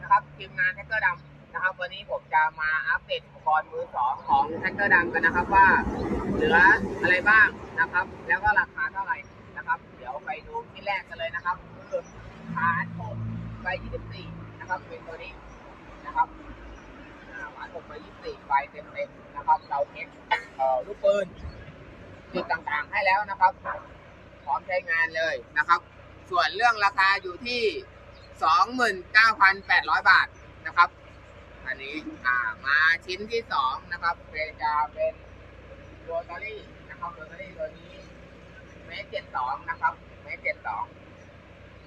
นะครับทีมงานแท็กเกอร์ดำนะครับ วันนี้ผมจะมาอัปเดตอุปกรณ์มือสองของแท็กเกอร์ดำกันนะครับว่าเหลืออะไรบ้างนะครับ แล้วก็ราคาเท่าไหร่นะครับ เดี๋ยวไปดูที่แรกกันเลยนะครับคือขาโถไป24 นะครับ เป็นตัวนี้นะครับอ่าขาโถไป24ไฟเต็มๆนะครับ เราเช็คลูกปืนจุดต่างๆให้แล้วนะครับพร้อมใช้งานเลยนะครับ ส่วนเรื่องราคาอยู่ที่ 29,800 บาทนะครับ อันนี้อ่ามาชิ้นที่สองนะครับเป็นจะเป็นโรตารี่นะครับโรตารี่ตัวนี้เมตรเจ็ดสองนะครับเมตรเจ็ดสอง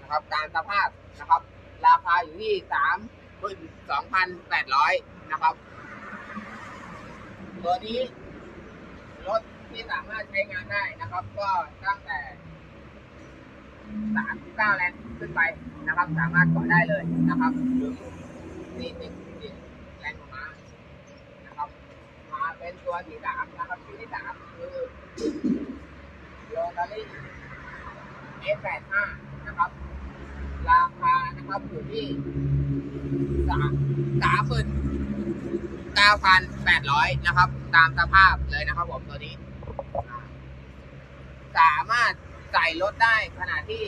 นะครับตามสภาพนะครับ ราคาอยู่ที่สามหมื่นสองพันแปดร้อยนะครับ ตัวนี้รถที่สามารถใช้งานได้นะครับ ก็ตั้งแต่ สามเก้าแรงขึ้นไปนะครับ สามารถเกาะได้เลยนะครับหรือสี่สิบสี่แรงของม้านะครับมาเป็นตัวที่สามนะครับตัวที่สามคือโรตารี่ S85 นะครับ ราคานะครับอยู่ที่สามสามหมื่นเก้าพันแปดร้อยนะครับ ตามสภาพเลยนะครับผมตัวนี้ สามารถ ใส่รถได้ขนาดที่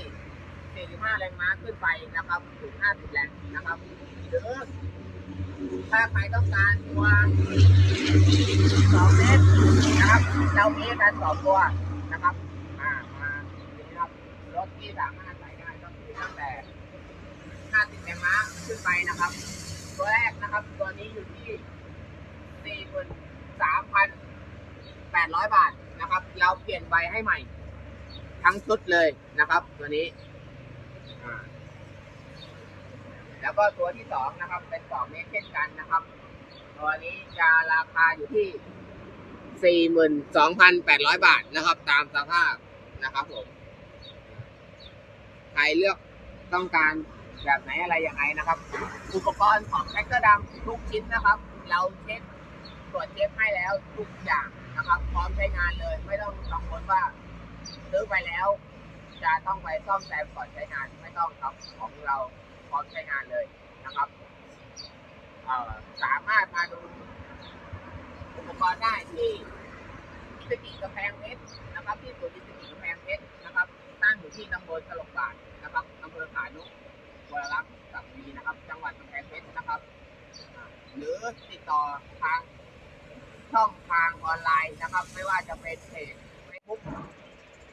45 แรงม้าขึ้นไปนะครับ ถึง 50 แรงนะครับหรือถ้าใครต้องการตัว 2 เมตรนะครับ เรามีการสองตัวนะครับอ่ามานะครับรถที่สามารถใส่ได้ก็คือตั้งแต่ 50 แรงม้าขึ้นไปนะครับ ตัวแรกนะครับ ตัวนี้อยู่ที่ 43,800 บาทนะครับ เราเปลี่ยนใบให้ใหม่ ทั้งชุดเลยนะครับ ตัวนี้ แล้วก็ตัวที่สองนะครับ เป็นสองเมตรเช่นกันนะครับ ตัวนี้จะราคาอยู่ที่สี่หมื่นสองพันแปดร้อยบาทนะครับ ตามสภาพนะครับผมใครเลือกต้องการแบบไหนอะไรยังไงนะครับ อุปกรณ์ของแท็กเกอร์ดำทุกชิ้นนะครับ เราเช็คตรวจเช็คให้แล้วทุกอย่างนะครับ พร้อมใช้งานเลย ไม่ต้องกังวลว่า ซื้อไปแล้ว จะต้องไปซ่อมแซมก่อนใช้งานไม่ต้องครับของเราพร้อมใช้งานเลยนะครับเอ่อสามารถมาดูอุปกรณ์ได้ที่สกิกำแพงเพชรนะครับ ที่ศูนย์สกิกำแพงเพชรนะครับ ตั้งอยู่ที่ตำบลสลกบาทนะครับอำเภอขานุวรรักษ์กับวีนะครับ จังหวัดกำแพงเพชรนะครับ หรือติดต่อทางช่องทางออนไลน์นะครับ ไม่ว่าจะเป็นเพจเฟซบุ๊ก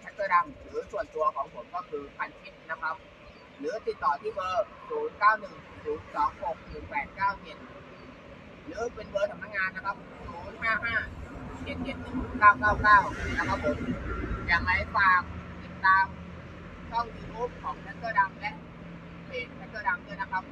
แท็กเกอร์ดำหรือส่วนตัวของผมก็คือพันชิดนะครับ หรือติดต่อที่เบอร์ 0 9 1 0 2 6 1 8 9 7 หรือเป็นเบอร์สำนักงานนะครับ 0 5 5 7 7 1 9 9 9 นะครับผมอย่างไรฝากติดตามช่องยูทูบของแท็กเกอร์ดำและเพจแท็กเกอร์ดำด้วยนะครับ